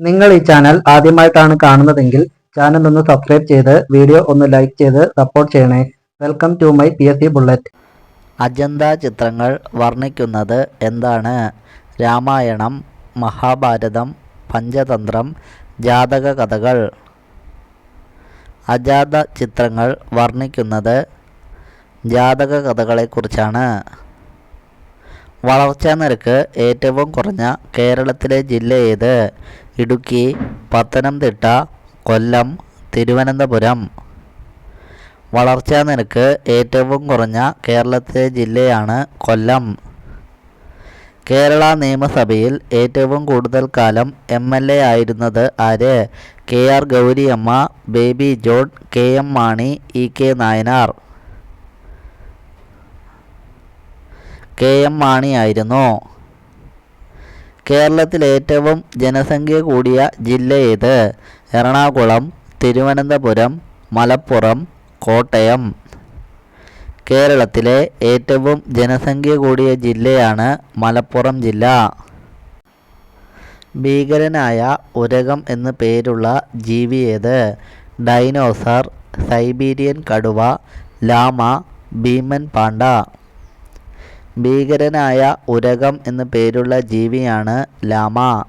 നിങ്ങൾ ഈ ചാനൽ ആദ്യമായിട്ടാണ് കാണുന്നതെങ്കിൽ ചാനൽ ഒന്ന് സബ്സ്ക്രൈബ് ചെയ്ത് വീഡിയോ ഒന്ന് ലൈക്ക് ചെയ്ത് സപ്പോർട്ട് ചെയ്യണേ. Welcome to my P S C bullet Ajanta ചിത്രങ്ങൾ വർണിക്കുന്നത് എന്താണ്? രാമായണം മഹാഭാരതം പഞ്ചതന്ത്രം ജാതക കഥകൾ. അജാത ചിത്രങ്ങൾ വർണിക്കുന്നത് ജാതക കഥകളെക്കുറിച്ചാണ്. വളർച്ചാ നിരക്ക് ഏറ്റവും കുറഞ്ഞ കേരളത്തിലെ ജില്ല ഏത്? ഇടുക്കി പത്തനംതിട്ട കൊല്ലം തിരുവനന്തപുരം. വളർച്ചാ നിരക്ക് ഏറ്റവും കുറഞ്ഞ കേരളത്തിലെ ജില്ലയാണ് കൊല്ലം. കേരള നിയമസഭയിൽ ഏറ്റവും കൂടുതൽ കാലം എം എൽ എ ആയിരുന്നത് ആര്? K R Gouriamma Baby John K M Mani E K Nayanar. K M മാണിയായിരുന്നു. കേരളത്തിൽ ഏറ്റവും ജനസംഖ്യ കൂടിയ ജില്ല ഏത്? എറണാകുളം തിരുവനന്തപുരം മലപ്പുറം കോട്ടയം. കേരളത്തിലെ ഏറ്റവും ജനസംഖ്യ കൂടിയ ജില്ലയാണ് മലപ്പുറം ജില്ല. ഭീകരനായ ഉരകം എന്ന് പേരുള്ള ജീവി ഏത്? ഡൈനോസർ സൈബീരിയൻ കടുവ ലാമ ഭീമൻ പാണ്ട. ഭീകരനായ ഉരകം എന്ന് പേരുള്ള ജീവിയാണ് ലാമ.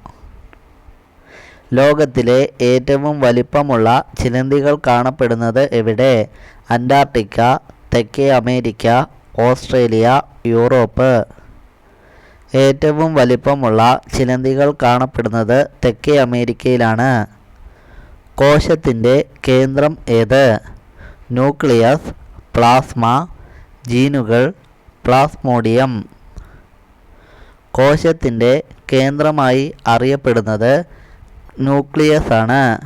ലോകത്തിലെ ഏറ്റവും വലിപ്പമുള്ള ചിലന്തികൾ കാണപ്പെടുന്നത് എവിടെ? അന്റാർട്ടിക്ക തെക്കേ അമേരിക്ക ഓസ്ട്രേലിയ യൂറോപ്പ്. ഏറ്റവും വലിപ്പമുള്ള ചിലന്തികൾ കാണപ്പെടുന്നത് തെക്കേ അമേരിക്കയിലാണ്. കോശത്തിന്റെ കേന്ദ്രം ഏത്? ന്യൂക്ലിയസ് പ്ലാസ്മ ജീനുകൾ പ്ലാസ്മോഡിയം കോശത്തിന്റെ കേന്ദ്രമായി അറിയപ്പെടുന്നത് ന്യൂക്ലിയസ് ആണ്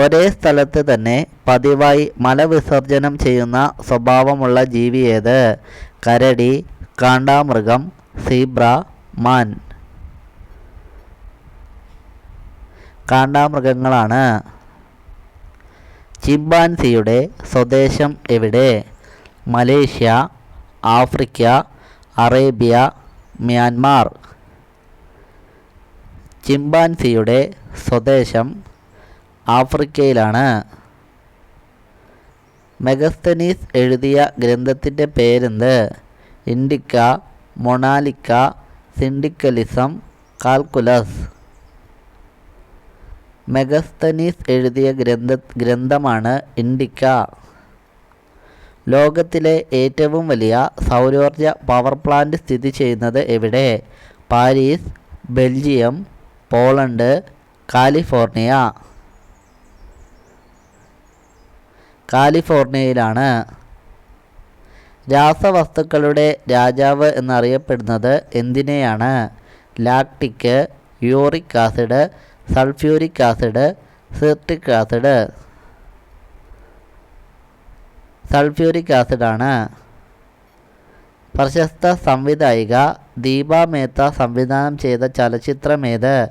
ഒരേ സ്ഥലത്ത് തന്നെ പതിവായി മലവിസർജനം ചെയ്യുന്ന സ്വഭാവമുള്ള ജീവി ഏത്? കരടി കാണ്ടാമൃഗം സീബ്ര മാൻ. കാണ്ടാമൃഗങ്ങളാണ്. ചിമ്പാൻസിയുടെ സ്വദേശം എവിടെ? Malaysia Africa Arabia Myanmar. ചിമ്പാൻസിയുടെ സ്വദേശം ആഫ്രിക്കയിലാണ്. മെഗസ്തനീസ് എഴുതിയ ഗ്രന്ഥത്തിന്റെ പേരെന്ത്? ഇൻഡിക്ക മൊണാലിക്ക സിൻഡിക്കലിസം കാൽക്കുലസ്. മെഗസ്തനീസ് എഴുതിയ ഗ്രന്ഥ ഗ്രന്ഥമാണ് ഇൻഡിക്ക. ലോകത്തിലെ ഏറ്റവും വലിയ സൗരോർജ പവർ പ്ലാന്റ് സ്ഥിതി ചെയ്യുന്നത് എവിടെ? Paris Belgium Poland California. കാലിഫോർണിയയിലാണ്. രാസവസ്തുക്കളുടെ രാജാവ് എന്നറിയപ്പെടുന്നത് എന്തിനെയാണ്? Lactic uric acid sulphuric acid citric acid. Sulphuric ആസിഡാണ്. പ്രശസ്ത സംവിധായിക ദീപ മേത്ത സംവിധാനം ചെയ്ത ചലച്ചിത്രമേത്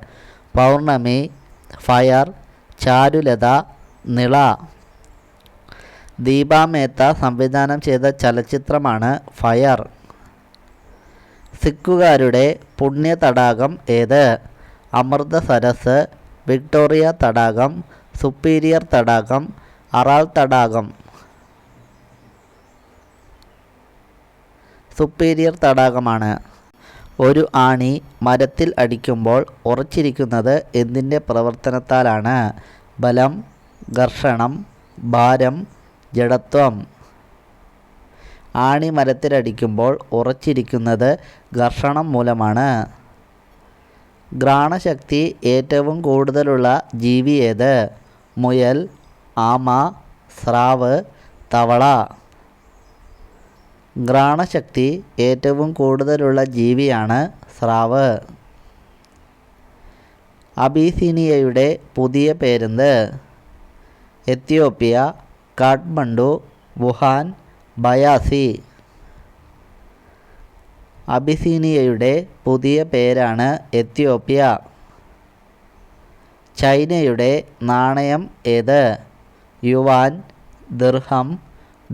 പൗർണമി ഫയർ ചാരുലത നിള. ദീപ മേത്ത സംവിധാനം ചെയ്ത ചലച്ചിത്രമാണ് ഫയർ. സിഖുകാരുടെ പുണ്യ തടാകം ഏത്? അമൃതസരസ് വിക്ടോറിയ തടാകം സുപ്പീരിയർ തടാകം അറാൾ തടാകം. സുപ്പീരിയർ തടാകമാണ്. ഒരു ആണി മരത്തിൽ അടിക്കുമ്പോൾ ഉറച്ചിരിക്കുന്നത് എന്തിന്റെ പ്രവർത്തനത്താലാണ്? ബലം ഘർഷണം ഭാരം ജഡത്വം. ആണി മരത്തിലടിക്കുമ്പോൾ ഉറച്ചിരിക്കുന്നത് ഘർഷണം മൂലമാണ്. ഘ്രാണശക്തി ഏറ്റവും കൂടുതലുള്ള ജീവി ഏത്? മുയൽ ആമ സ്രാവ് തവള. ഘ്രാണശക്തി ഏറ്റവും കൂടുതലുള്ള ജീവിയാണ് സ്രാവ്. അബീസീനിയയുടെ പുതിയ പേരെന്ത്? എത്യോപ്യ കാഠ്മണ്ഡു വുഹാൻ ബയാസി. അബിസീനിയയുടെ പുതിയ പേരാണ് എത്യോപ്യ. ചൈനയുടെ നാണയം ഏത്? Yuan dirham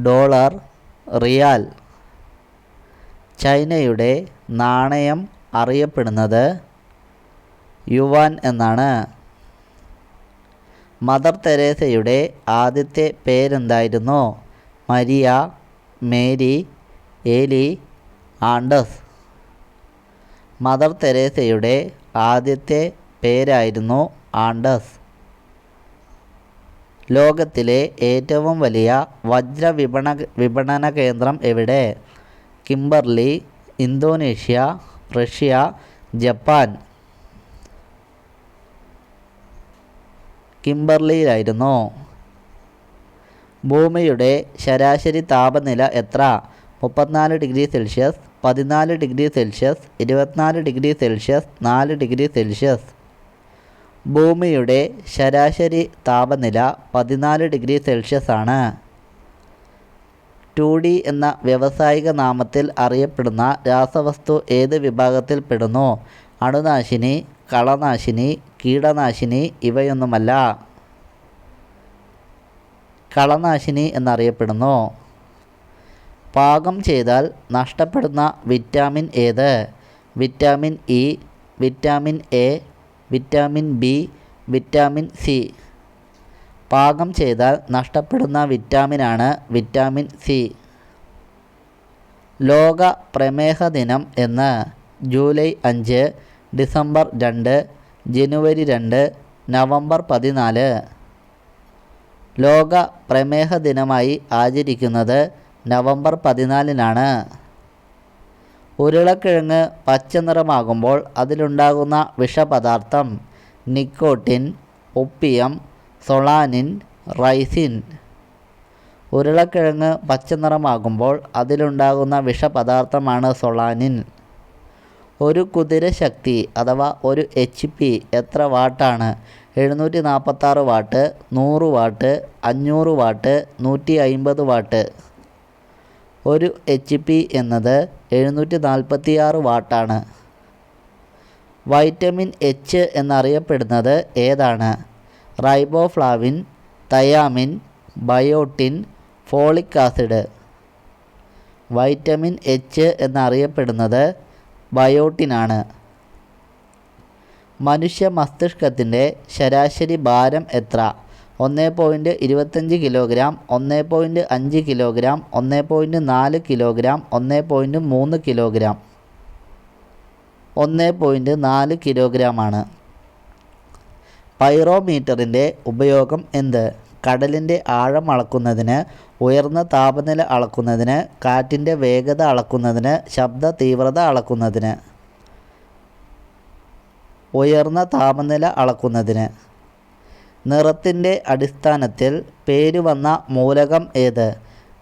dollar riyal. ചൈനയുടെ നാണയം അറിയപ്പെടുന്നത് യുവാൻ എന്നാണ്. മദർ തെരേസയുടെ ആദ്യത്തെ പേരെന്തായിരുന്നു? മരിയ മേരി ഏലി ആണ്ടസ്. മദർ തെരേസയുടെ ആദ്യത്തെ പേരായിരുന്നു ആണ്ടസ്. ലോകത്തിലെ ഏറ്റവും വലിയ വജ്ര വിപണ വിപണന കേന്ദ്രം എവിടെ? Kimberley Indonesia Russia Japan. കിംബർലിയിലായിരുന്നു. ഭൂമിയുടെ ശരാശരി താപനില എത്ര? മുപ്പത്തിനാല് ഡിഗ്രി സെൽഷ്യസ് പതിനാല് ഡിഗ്രി സെൽഷ്യസ് ഇരുപത്തിനാല് ഡിഗ്രി സെൽഷ്യസ് നാല് ഡിഗ്രി സെൽഷ്യസ്. ഭൂമിയുടെ ശരാശരി താപനില പതിനാല് ഡിഗ്രി സെൽഷ്യസ് ആണ്. ടു ഡി എന്ന വ്യാവസായിക നാമത്തിൽ അറിയപ്പെടുന്ന രാസവസ്തു ഏത് വിഭാഗത്തിൽപ്പെടുന്നു അണുനാശിനി കളനാശിനി കീടനാശിനി ഇവയൊന്നുമല്ല. കളനാശിനി എന്നറിയപ്പെടുന്നു. പാകം ചെയ്താൽ നഷ്ടപ്പെടുന്ന വിറ്റാമിൻ ഏത്? Vitamin E vitamin A vitamin B vitamin C. പാകം ചെയ്താൽ നഷ്ടപ്പെടുന്ന വിറ്റാമിനാണ് വിറ്റാമിൻ സി. ലോക പ്രമേഹ ദിനം എന്ന് ജൂലൈ അഞ്ച് ഡിസംബർ രണ്ട് ജനുവരി രണ്ട് നവംബർ പതിനാല്. ലോക പ്രമേഹ ദിനമായി ആചരിക്കുന്നത് നവംബർ പതിനാലിനാണ്. ഉരുളക്കിഴങ്ങ് പച്ച നിറമാകുമ്പോൾ അതിലുണ്ടാകുന്ന വിഷപദാർത്ഥം നിക്കോട്ടിൻ ഒപ്പിയം സൊളാനിൻ റൈസിൻ. ഉരുളക്കിഴങ്ങ് പച്ച നിറമാകുമ്പോൾ അതിലുണ്ടാകുന്ന വിഷപദാർത്ഥമാണ് സൊളാനിൻ. ഒരു കുതിര ശക്തി അഥവാ ഒരു എച്ച് പി എത്ര വാട്ടാണ്? എഴുന്നൂറ്റി നാൽപ്പത്താറ് വാട്ട് നൂറ് വാട്ട് അഞ്ഞൂറ് വാട്ട് നൂറ്റി അയിമ്പത് വാട്ട്. ഒരു എച്ച് പി എന്നത് എഴുന്നൂറ്റി നാൽപ്പത്തി ആറ് വാട്ടാണ്. വൈറ്റമിൻ എച്ച് എന്നറിയപ്പെടുന്നത് ഏതാണ്? Riboflavin thiamine biotin folic acid. Vitamin H എന്നറിയപ്പെടുന്നത് ബയോട്ടിനാണ്. മനുഷ്യ മസ്തിഷ്കത്തിന്റെ ശരാശരി ഭാരം എത്ര? ഒന്ന് പോയിന്റ് ഇരുപത്തഞ്ച് കിലോഗ്രാം ഒന്ന് പോയിന്റ് അഞ്ച് കിലോഗ്രാം ഒന്ന് പോയിന്റ് നാല് കിലോഗ്രാം ഒന്ന് പോയിന്റ് മൂന്ന് കിലോഗ്രാം. ഒന്ന് പോയിന്റ് നാല് കിലോഗ്രാമാണ്. പൈറോമീറ്ററിന്റെ ഉപയോഗം എന്ത്? കടലിന്റെ ആഴം അളക്കുന്നതിന് ഉയർന്ന താപനില അളക്കുന്നതിന് കാറ്റിന്റെ വേഗത അളക്കുന്നതിന് ശബ്ദ തീവ്രത അളക്കുന്നതിന്. ഉയർന്ന താപനില അളക്കുന്നതിന്. നിറത്തിന്റെ അടിസ്ഥാനത്തിൽ പേര് വന്ന മൂലകം ഏത്?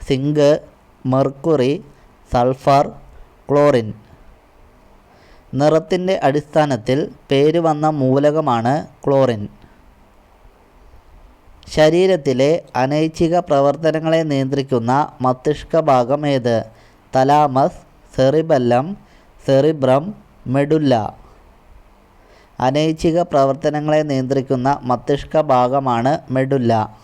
Zinc mercury sulphur chlorine. നിറത്തിന്റെ അടിസ്ഥാനത്തിൽ പേര് വന്ന മൂലകമാണ് ക്ലോറിൻ. ശരീരത്തിലെ അനൈച്ഛിക പ്രവർത്തനങ്ങളെ നിയന്ത്രിക്കുന്ന മസ്തിഷ്ക ഭാഗം ഏത്? Thalamus cerebellum cerebrum medulla. അനൈച്ഛിക പ്രവർത്തനങ്ങളെ നിയന്ത്രിക്കുന്ന മസ്തിഷ്ക ഭാഗമാണ് മെഡുല്ല.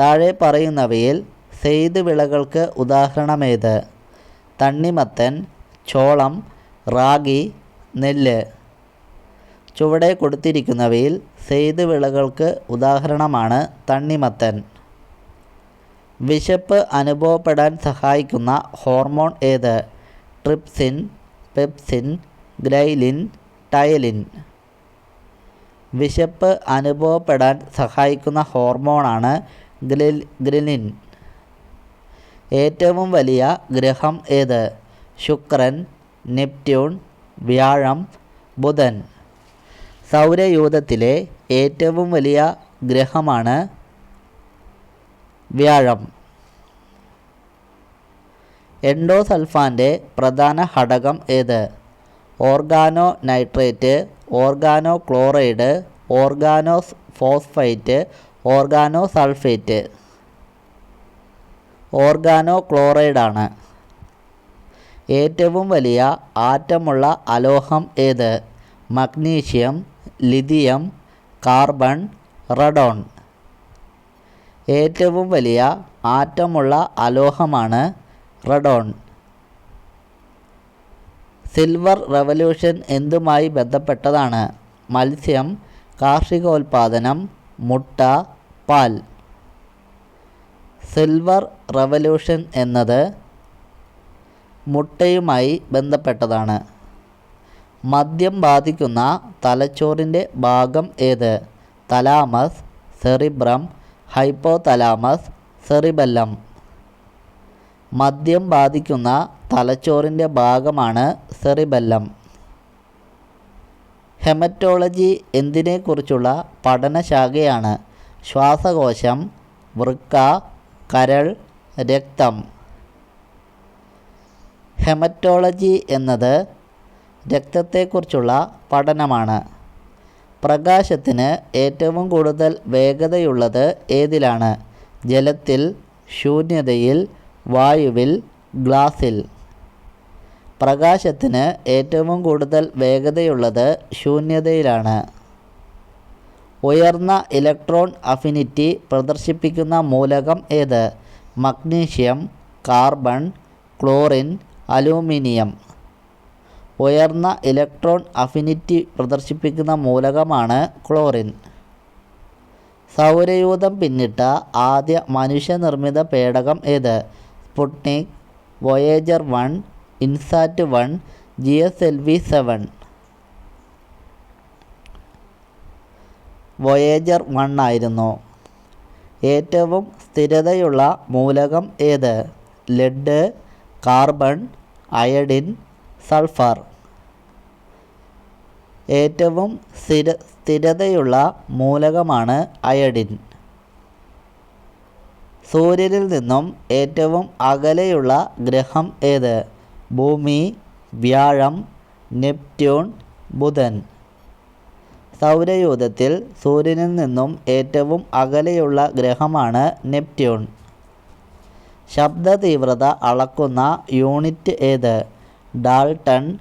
താഴെ പറയുന്നവയിൽ സെയ്ത് വിളകൾക്ക് ഉദാഹരണമേത്? തണ്ണിമത്തൻ ചോളം റാഗി നെല്ല്. ചുവടെ കൊടുത്തിരിക്കുന്നവയിൽ സെയ്ത് വിളകൾക്ക് ഉദാഹരണമാണ് തണ്ണിമത്തൻ. വിശപ്പ് അനുഭവപ്പെടാൻ സഹായിക്കുന്ന ഹോർമോൺ ഏത്? Trypsin pepsin ghrelin ptyalin. വിശപ്പ് അനുഭവപ്പെടാൻ സഹായിക്കുന്ന ഹോർമോണാണ് ഗ്ലിൽ ഗ്രിലിൻ. ഏറ്റവും വലിയ ഗ്രഹം ഏത്? ശുക്രൻ നെപ്റ്റ്യൂൺ വ്യാഴം ബുധൻ. സൗരയൂഥത്തിലെ ഏറ്റവും വലിയ ഗ്രഹമാണ് വ്യാഴം. എൻഡോസൾഫാന്റെ പ്രധാന ഘടകം ഏത്? Organonitrate organochloride organophosphite organosulphate. Organo ക്ലോറൈഡാണ്. ഏറ്റവും വലിയ ആറ്റമുള്ള അലോഹം ഏത്? Magnesium lithium carbon radon. ഏറ്റവും വലിയ ആറ്റമുള്ള അലോഹമാണ് റഡോൺ. സിൽവർ റവല്യൂഷൻ എന്തുമായി ബന്ധപ്പെട്ടതാണ്? മത്സ്യം കാർഷികോൽപാദനം മുട്ട പാൽ. സിൽവർ റവല്യൂഷൻ എന്നത് മുട്ടയുമായി ബന്ധപ്പെട്ടതാണ്. മദ്യം ബാധിക്കുന്ന തലച്ചോറിന്റെ ഭാഗം ഏത്? Thalamus cerebrum hypothalamus cerebellum. മദ്യം ബാധിക്കുന്ന തലച്ചോറിന്റെ ഭാഗമാണ് സെറിബെല്ലം. ഹെമറ്റോളജി എന്തിനെക്കുറിച്ചുള്ള പഠനശാഖയാണ് ശ്വാസകോശം വൃക്ക കരൾ രക്തം. ഹെമറ്റോളജി എന്നത് രക്തത്തെക്കുറിച്ചുള്ള പഠനമാണ്. പ്രകാശത്തിന് ഏറ്റവും കൂടുതൽ വേഗതയുള്ളത് ഏതിലാണ്? ജലത്തിൽ ശൂന്യതയിൽ വായുവിൽ ഗ്ലാസിൽ പ്രകാശത്തിന് ഏറ്റവും കൂടുതൽ വേഗതയുള്ളത് ശൂന്യതയിലാണ്. ഉയർന്ന ഇലക്ട്രോൺ അഫിനിറ്റി പ്രദർശിപ്പിക്കുന്ന മൂലകം ഏത്? Magnesium carbon chlorine aluminium. ഉയർന്ന ഇലക്ട്രോൺ അഫിനിറ്റി പ്രദർശിപ്പിക്കുന്ന മൂലകമാണ് ക്ലോറിൻ. സൗരയൂഥം പിന്നിട്ട ആദ്യ മനുഷ്യനിർമ്മിത പേടകം ഏത്? Sputnik Voyager one INSAT one G S L V seven. Voyager one ആയിരുന്നു. ഏറ്റവും സ്ഥിരതയുള്ള മൂലകം ഏത്? Lead carbon iodine sulphur. ഏറ്റവും സ്ഥിര സ്ഥിരതയുള്ള മൂലകമാണ് അയഡിൻ. സൂര്യനിൽ നിന്നും ഏറ്റവും അകലെയുള്ള ഗ്രഹം ഏത്? ഭൂമി വ്യാഴം നെപ്റ്റ്യൂൺ ബുധൻ. സൗരയൂഥത്തിൽ സൂര്യനിൽ നിന്നും ഏറ്റവും അകലെയുള്ള ഗ്രഹമാണ് നെപ്റ്റ്യൂൺ. ശബ്ദ തീവ്രത അളക്കുന്ന യൂണിറ്റ് ഏത്? Dalton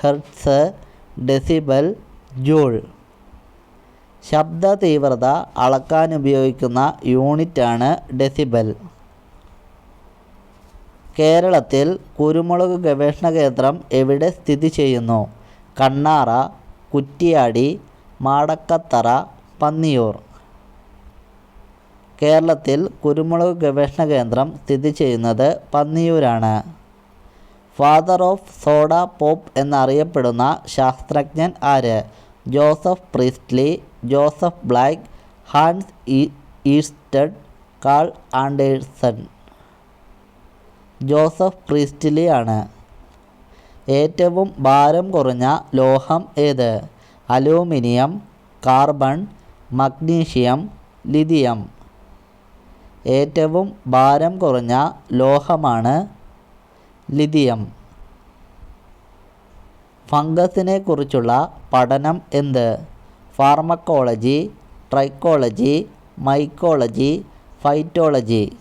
hertz decibel joule. ശബ്ദ തീവ്രത അളക്കാൻ ഉപയോഗിക്കുന്ന യൂണിറ്റാണ് ഡെസിബൽ. കേരളത്തിൽ കുരുമുളക് ഗവേഷണ കേന്ദ്രം എവിടെ സ്ഥിതി ചെയ്യുന്നു? കണ്ണാറ കുറ്റിയാടി മാടക്കത്തറ പന്നിയൂർ. കേരളത്തിൽ കുരുമുളക് ഗവേഷണ കേന്ദ്രം സ്ഥിതി ചെയ്യുന്നത് പന്നിയൂരാണ്. ഫാദർ ഓഫ് സോഡ പോപ്പ് എന്നറിയപ്പെടുന്ന ശാസ്ത്രജ്ഞൻ ആര്? Joseph Priestley Joseph Black Hans Oersted Carl Anderson. Joseph Priestley ആണ്. ഏറ്റവും ഭാരം കുറഞ്ഞ ലോഹം ഏത്? Aluminium carbon magnesium lithium. ഏറ്റവും ഭാരം കുറഞ്ഞ ലോഹമാണ് ലിഥിയം. ഫംഗസിനെ കുറിച്ചുള്ള പഠനം എന്ത്? Pharmacology trichology mycology phytology.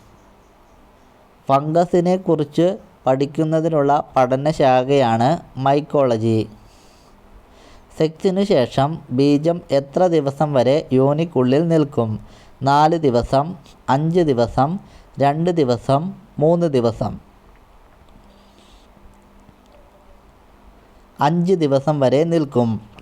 ഫംഗസിനെ കുറിച്ച് പഠിക്കുന്നതിനുള്ള പഠനശാഖയാണ് മൈക്കോളജി. സെക്സിനു ശേഷം ബീജം എത്ര ദിവസം വരെ യോനിക്കുള്ളിൽ നിൽക്കും? നാല് ദിവസം അഞ്ച് ദിവസം രണ്ട് ദിവസം മൂന്ന് ദിവസം. അഞ്ച് ദിവസം വരെ നിൽക്കും.